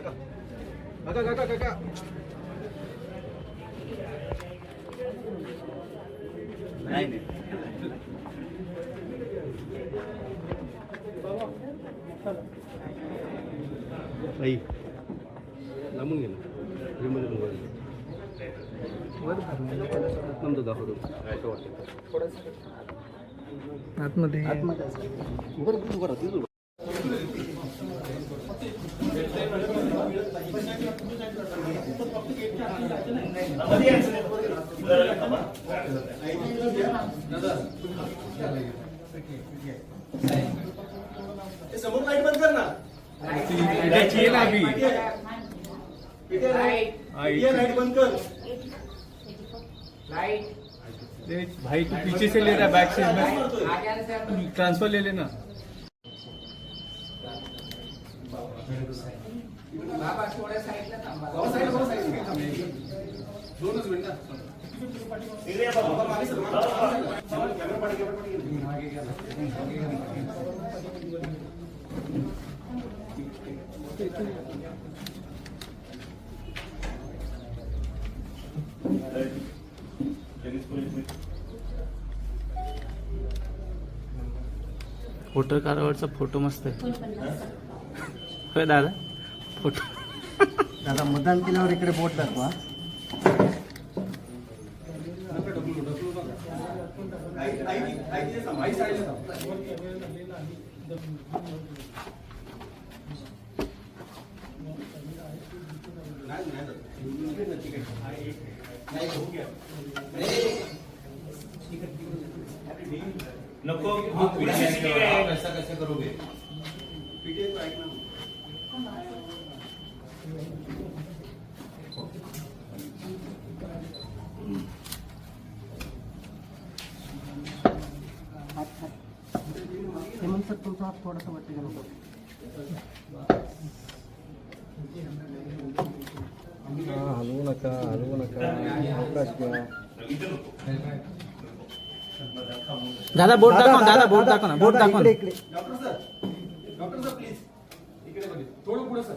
काका काका काका काका नाही नाही आई लांबून घे नंतर दाखवतो आतमध्ये आतमध्ये बरं बरं समोर लाईट बंद कर ना लाईट बंद कर भाई तू पीछे से ले रहा बैक से में ट्रांसफ़र ले लेना दोनच मिनिट वोटर कार्डवरचा फोटो मस्त आहे. दादा? फ़ोटो दादा मतदान केल्यावर इकडे बोट दाखवा. नको. कसं कसं करोगे? पीटीआय तो ऐक ना. हेमंत सर तुमचा हात थोडासा वरती घ्या नको हलवू नका हलवू नका अवकाश घ्या दादा बोट दाखव दादा बोट दाखव ना दाखव इकडे इकडे. Doctor sir doctor sir please. इकडे बघा. थोडं पुढे सर.